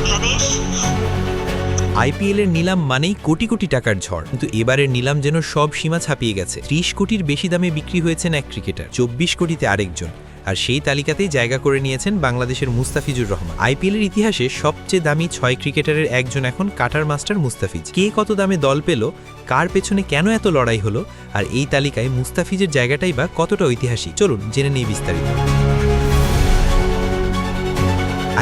বাংলাদেশ। আইপিএলের নিলাম মানেই কোটি কোটি টাকার ঝড়, কিন্তু এবারের নিলাম যেন সব সীমা ছাপিয়ে গেছে। ত্রিশ কোটির বেশি দামে বিক্রি হয়েছেন এক ক্রিকেটার, চব্বিশ কোটিতে আরেকজন। আর সেই তালিকাতেই জায়গা করে নিয়েছেন বাংলাদেশের মুস্তাফিজুর রহমান। আইপিএলের ইতিহাসে সবচেয়ে দামি ছয় ক্রিকেটারের একজন এখন কাটার মাস্টার মুস্তাফিজ। কে কত দামে দল পেল, কার পেছনে কেন এত লড়াই হলো, আর এই তালিকায় মুস্তাফিজের জায়গাটাই বা কতটা ঐতিহাসিক? চলুন জেনে নেই বিস্তারিত।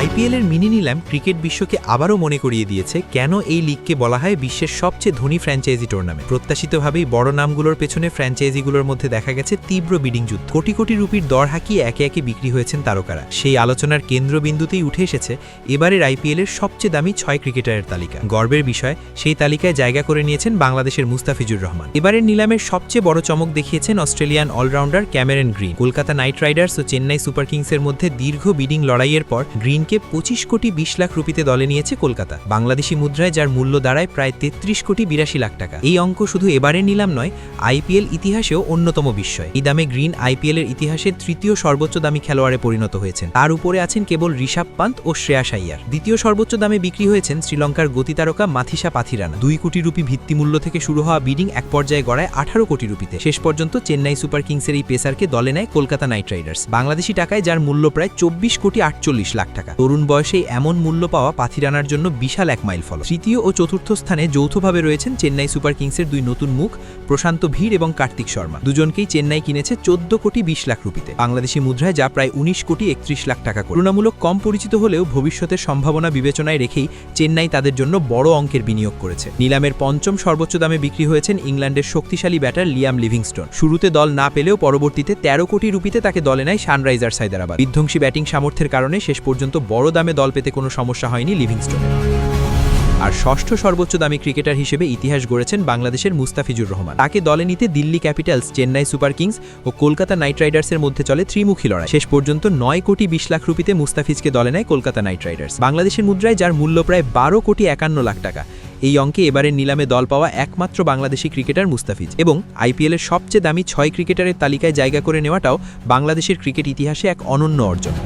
আইপিএলের মিনি নিলাম ক্রিকেট বিশ্বকে আবারও মনে করিয়ে দিয়েছে কেন এই লিগকে বলা হয় বিশ্বের সবচেয়ে ধনী ফ্র্যাঞ্চাইজি টুর্নামেন্ট প্রত্যাশিতভাবেই বড় নামগুলোর পেছনে ফ্র্যাঞ্চাইজিগুলোর মধ্যে দেখা গেছে তীব্র বিডিং যুদ্ধ। কোটি কোটি রুপির দর হাঁকিয়ে একে একে বিক্রি হয়েছেন তারকারা। সেই আলোচনার কেন্দ্রবিন্দুতেই উঠে এসেছে এবারের আইপিএলের সবচেয়ে দামি ছয় ক্রিকেটারের তালিকা। গর্বের বিষয়, সেই তালিকায় জায়গা করে নিয়েছেন বাংলাদেশের মুস্তাফিজুর রহমান। এবারের নিলামের সবচেয়ে বড় চমক দেখিয়েছেন Australian allrounder Cameron Green. Kolkata Knight Riders ও চেন্নাই সুপার কিংসের মধ্যে দীর্ঘ বিডিং লড়াইয়ের পর গ্রিনকে পঁচিশ কোটি বিশ লাখ রুপিতে দলে নিয়েছে কলকাতা। বাংলাদেশি মুদ্রায় যার মূল্য দাঁড়ায় প্রায় তেত্রিশ কোটি বিরাশি লাখ টাকা। এই অঙ্ক শুধু এবারের নিলাম নয়, আইপিএল ইতিহাসেও অন্যতম বিস্ময়। এই দামে গ্রিন আইপিএলের ইতিহাসে তৃতীয় সর্বোচ্চ দামি খেলোয়াড়ে পরিণত হয়েছেন। তার উপরে আছেন কেবল ঋষভ পান্ত ও শ্রেয়াস আইয়ার দ্বিতীয় সর্বোচ্চ দামে বিক্রি হয়েছেন শ্রীলঙ্কার গতিতারকা মাথিসা পাথিরানা। দুই কোটি রুপি ভিত্তিমূল্য থেকে শুরু হওয়া বিডিং এক পর্যায়ে গড়ায় আঠারো কোটি রুপিতে। শেষ পর্যন্ত চেন্নাই সুপার কিংসের এই পেসারকে দলে নেয় কলকাতা নাইট রাইডার্স। বাংলাদেশি টাকায় যার মূল্য প্রায় চব্বিশ কোটি আটচল্লিশ লাখ টাকা। তরুণ বয়সেই এমন মূল্য পাওয়া পাথিরানার জন্য বিশাল এক মাইল ফল তৃতীয় ও চতুর্থ স্থানে যৌথভাবে রয়েছেন চেন্নাই সুপার কিংসের দুই নতুন মুখ, প্রশান্ত ভীর এবং কার্তিক শর্মা। দুজনকেই চেন্নাই কিনেছে চোদ্দ কোটি বিশ লাখ রুপিতে। বাংলাদেশি মুদ্রায় যা প্রায় উনিশ কোটি একত্রিশ লাখ টাকা তুলনামূলক কম পরিচিত হলেও ভবিষ্যতের সম্ভাবনা বিবেচনায় রেখেই চেন্নাই তাদের জন্য বড় অঙ্কের বিনিয়োগ করেছে। নিলামের পঞ্চম সর্বোচ্চ দামে বিক্রি হয়েছেন ইংল্যান্ডের শক্তিশালী ব্যাটার লিয়াম লিভিংস্টোন। শুরুতে দল না পেলেও পরবর্তীতে তেরো কোটি রুপিতে তাকে দলে নেয় সানরাইজার্স হায়দ্রাবাদ। বিধ্বংসী ব্যাটিং সামর্থ্যের কারণে শেষ পর্যন্ত বড় দামে দল পেতে কোনো সমস্যা হয়নি লিভিংস্টোনের আর ষষ্ঠ সর্বোচ্চ দামি ক্রিকেটার হিসেবে ইতিহাস গড়েছেন বাংলাদেশের মুস্তাফিজুর রহমান। তাকে দলে নিতে Delhi Capitals, Chennai Super Kings ও কলকাতা নাইট রাইডার্সের মধ্যে চলে ত্রিমুখী লড়াই। শেষ পর্যন্ত নয় কোটি বিশ লাখ রুপিতে মুস্তাফিজকে দলে নেয় কলকাতা নাইট রাইডার্স। বাংলাদেশের মুদ্রায় যার মূল্য প্রায় বারো কোটি একান্ন লাখ টাকা, এই অঙ্কে এবারের নিলামে দল পাওয়া একমাত্র বাংলাদেশি ক্রিকেটার মুস্তাফিজ এবং আইপিএলের সবচেয়ে দামি ছয় ক্রিকেটারের তালিকায় জায়গা করে নেওয়াটাও বাংলাদেশের ক্রিকেট ইতিহাসে এক অনন্য অর্জন।